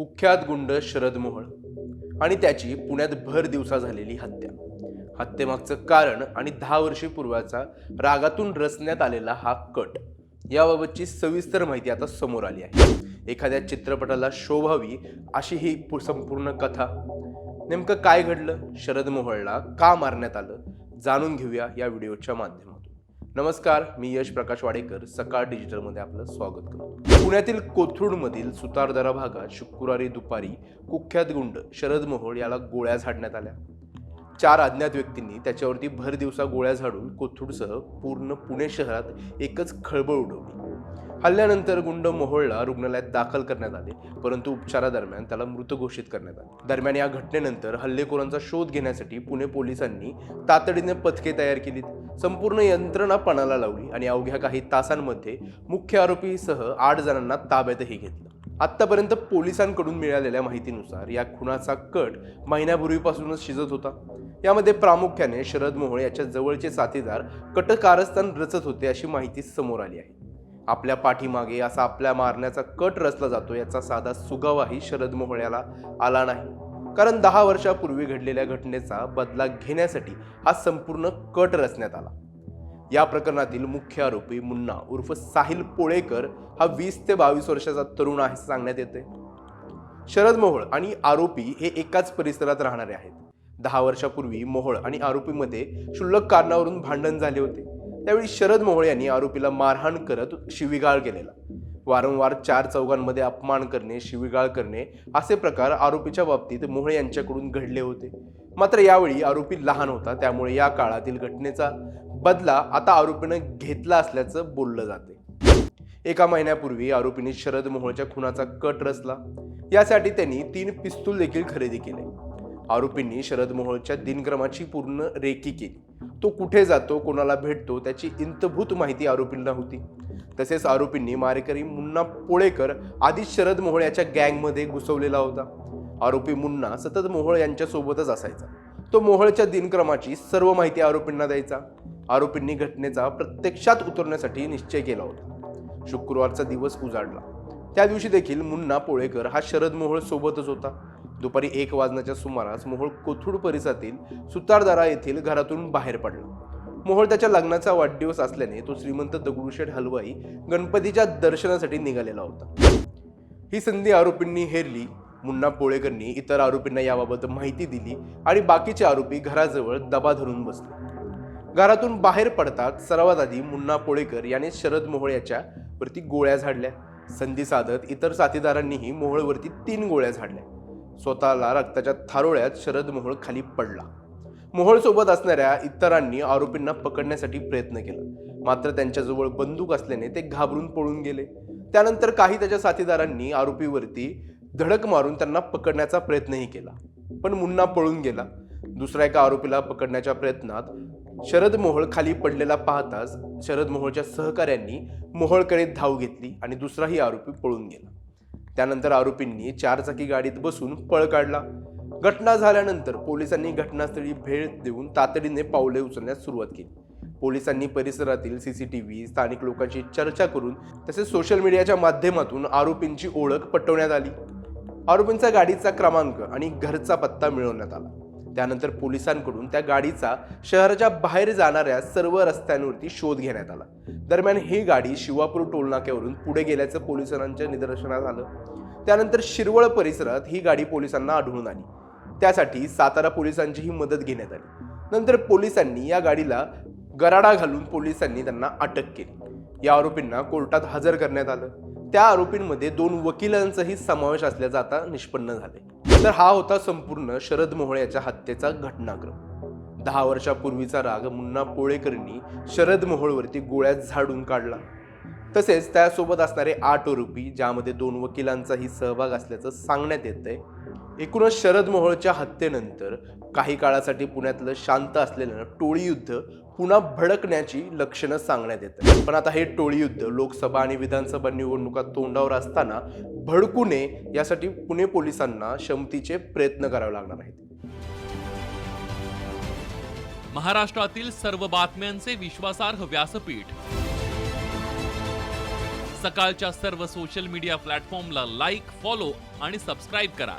कुख्यात गुंड शरद मोहळ आणि त्याची पुण्यात भर दिवसा झालेली हत्या. हत्येमागचं कारण आणि दहा वर्षीपूर्वाचा रागातून रचण्यात आलेला हा कट. याबाबतची सविस्तर माहिती आता समोर आली आहे. एखाद्या चित्रपटाला शोभावी अशी ही पु- संपूर्ण कथा. नेमकं काय घडलं? शरद मोहळला का मारण्यात आलं? जाणून घेऊया या व्हिडिओच्या माध्यमातून. नमस्कार मी यश प्रकाश वाडेकर. सकाळ डिजिटलमध्ये आपलं स्वागत करतो. पुण्यातील कोथरूडमधील सुतारदरा भागात शुक्रवारी दुपारी कुख्यात गुंड शरद मोहोळ याला गोळ्या झाडण्यात आल्या. चार अज्ञात व्यक्तींनी त्याच्यावरती भर दिवसा गोळ्या झाडून कोथरूडसह पूर्ण पुणे शहरात एकच खळबळ उडवली. हल्ल्यानंतर गुंड मोहोळला रुग्णालयात दाखल करण्यात आले परंतु उपचारादरम्यान त्याला मृत घोषित करण्यात आले. दरम्यान या घटनेनंतर हल्लेखोरांचा शोध घेण्यासाठी पुणे पोलिसांनी तातडीने पथके तयार केलीत. संपूर्ण यंत्रणा पणाला लावली आणि अवघ्या काही तासांमध्ये मुख्य आरोपीसह आठ जणांना ताब्यातही घेतलं. आत्तापर्यंत पोलिसांकडून मिळालेल्या माहितीनुसार या खुनाचा कट महिन्यापूर्वीपासूनच शिजत होता. यामध्ये प्रामुख्याने शरद मोहोळ याच्या जवळचे साथीदार कट कारस्थान रचत होते अशी माहिती समोर आली आहे. आपल्या पाठीमागे असा आपल्या मारण्याचा कट रचला जातो याचा साधा सुगावाही शरद मोहोळ याला आला नाही. कारण दहा वर्षापूर्वी घडलेल्या घटनेचा बदला घेण्यासाठी हा संपूर्ण कट रचण्यात आला. या प्रकरणातील मुख्य आरोपी मुन्ना उर्फ साहिल पोळेकर हा वीस ते बावीस वर्षाचा तरुण आहे सांगण्यात येते शरद मोहोळ आणि आरोपी हे एकाच परिसरात राहणारे आहेत. दहा वर्षापूर्वी मोहोळ आणि आरोपीमध्ये क्षुल्लक कारणावरून भांडण झाले होते. त्यावेळी शरद मोहोळ यांनी आरोपीला मारहाण करत शिवीगाळ केलेला. वारंवार चार चौघांमध्ये अपमान करणे शिवीगाळ करणे असे प्रकार आरोपीच्या बाबतीत मोहोळ यांच्याकडून घडले होते. मात्र यावेळी आरोपी लहान होता त्यामुळे या काळातील घटनेचा बदला आता आरोपीनं घेतला असल्याचं बोललं जाते. एका महिन्यापूर्वी आरोपींनी शरद मोहोळच्या खुनाचा कट रचला. यासाठी त्यांनी तीन पिस्तूल देखील खरेदी केले. आरोपींनी शरद मोहोळच्या दिनक्रमाची पूर्ण रेकी केली. तो कुठे जातो कोणाला भेटतो त्याची इंतभूत माहिती आरोपींना होती. तसेच आरोपींनी मारेकरी मुन्ना पोळेकर आधी शरद मोहोळ याच्या गँगमध्ये घुसवलेला होता. आरोपी मुन्ना सतत मोहोळ यांच्यासोबतच असायचा. तो मोहोळच्या दिनक्रमाची सर्व माहिती आरोपींना द्यायचा. आरोपींनी घटनेचा प्रत्यक्षात उतरण्यासाठी निश्चय केला होता. शुक्रवारचा दिवस उजाडला. त्या दिवशी देखील मुन्ना पोळेकर हा शरद मोहोळ सोबतच होता. दुपारी एक वाजण्याच्या सुमारास मोहोळ कोथरूड परिसरातील सुतारदारा येथील घरातून बाहेर पडला. मोहोळ त्याच्या लग्नाचा वाढदिवस असल्याने तो श्रीमंत दगडूशेठ हलवाई गणपतीच्या दर्शनासाठी निघालेला होता. ही संधी आरोपींनी हेरली मुन्ना पोळेकरनी इतर आरोपींना याबाबत माहिती दिली आणि बाकीचे आरोपी घराजवळ दबा धरून बसले. घरातून बाहेर पडताच सर्वात आधी मुन्ना पोळेकर याने शरद मोहोळ याच्या वरती गोळ्या झाडल्या. संधी साधत इतर साथीदारांनीही मोहोळवरती तीन गोळ्या झाडल्या. स्वतःला रक्ताच्या थारोळ्यात शरद मोहोळ खाली पडला. मोहोळसोबत असणाऱ्या इतरांनी आरोपींना पकडण्यासाठी प्रयत्न केला. मात्र त्यांच्याजवळ बंदूक असल्याने ते घाबरून पळून गेले. त्यानंतर काही त्याच्या साथीदारांनी आरोपीवरती धडक मारून त्यांना पकडण्याचा प्रयत्नही केला. पण मुन्ना पळून गेला. दुसऱ्या एका आरोपीला पकडण्याच्या प्रयत्नात शरद मोहोळ खाली पडलेला पाहताच शरद मोहोळच्या सहकाऱ्यांनी मोहोळकडे धाव घेतली आणि दुसराही आरोपी पळून गेला. त्यानंतर आरोपींनी चारचाकी गाडीत बसून पळ काढला. घटना झाल्यानंतर पोलिसांनी घटनास्थळी भेट देऊन तातडीने पावले उचलण्यास सुरुवात केली. पोलिसांनी परिसरातील सीसीटीव्ही स्थानिक लोकांशी चर्चा करून तसेच सोशल मीडियाच्या माध्यमातून आरोपींची ओळख पटवण्यात आली. आरोपींचा गाडीचा क्रमांक आणि घरचा पत्ता मिळवण्यात आला. त्यानंतर पोलिसांकडून त्या गाडीचा शहराच्या बाहेर जाणाऱ्या सर्व रस्त्यांवरती शोध घेण्यात आला. दरम्यान ही गाडी शिवापूर टोलनाक्यावरून पुढे गेल्याचं पोलिसांच्या निदर्शनास आलं. त्यानंतर शिरवळ परिसरात ही गाडी पोलिसांना आढळून आली. त्यासाठी सातारा पोलिसांचीही मदत घेण्यात आली. नंतर पोलिसांनी या गाडीला गराडा घालून पोलिसांनी त्यांना अटक केली. या आरोपींना कोर्टात हजर करण्यात आलं. त्या आरोपींमध्ये दोन वकिलांचाही समावेश असल्याचं आता निष्पन्न झाले. तर हा होता संपूर्ण शरद मोहळ्याच्या हत्येचा घटनाक्रम. दहा वर्षापूर्वीचा राग मुन्ना पोळेकरनी शरद मोहोळवरती गोळ्यात झाडून काढला. तसेच त्यासोबत असणारे आठ आरोपी ज्यामध्ये दोन वकिलांचाही सहभाग असल्याचं सांगण्यात येतंय एकूणच शरद मोहोळच्या हत्येनंतर काही काळासाठी पुण्यातलं शांत असलेलं टोळी युद्ध पुन्हा भडकण्याची लक्षणं सांगण्यात येत पण आता हे टोळी युद्ध लोकसभा आणि विधानसभा निवडणुका तोंडावर असताना भडकू नये यासाठी पुणे पोलिसांना शमतीचे प्रयत्न करावे लागणार आहेत. महाराष्ट्रातील सर्व बातम्यांचे विश्वासार्ह व्यासपीठ. सकाळच्या सर्व सोशल मीडिया प्लॅटफॉर्मला लाईक फॉलो आणि सबस्क्राईब करा.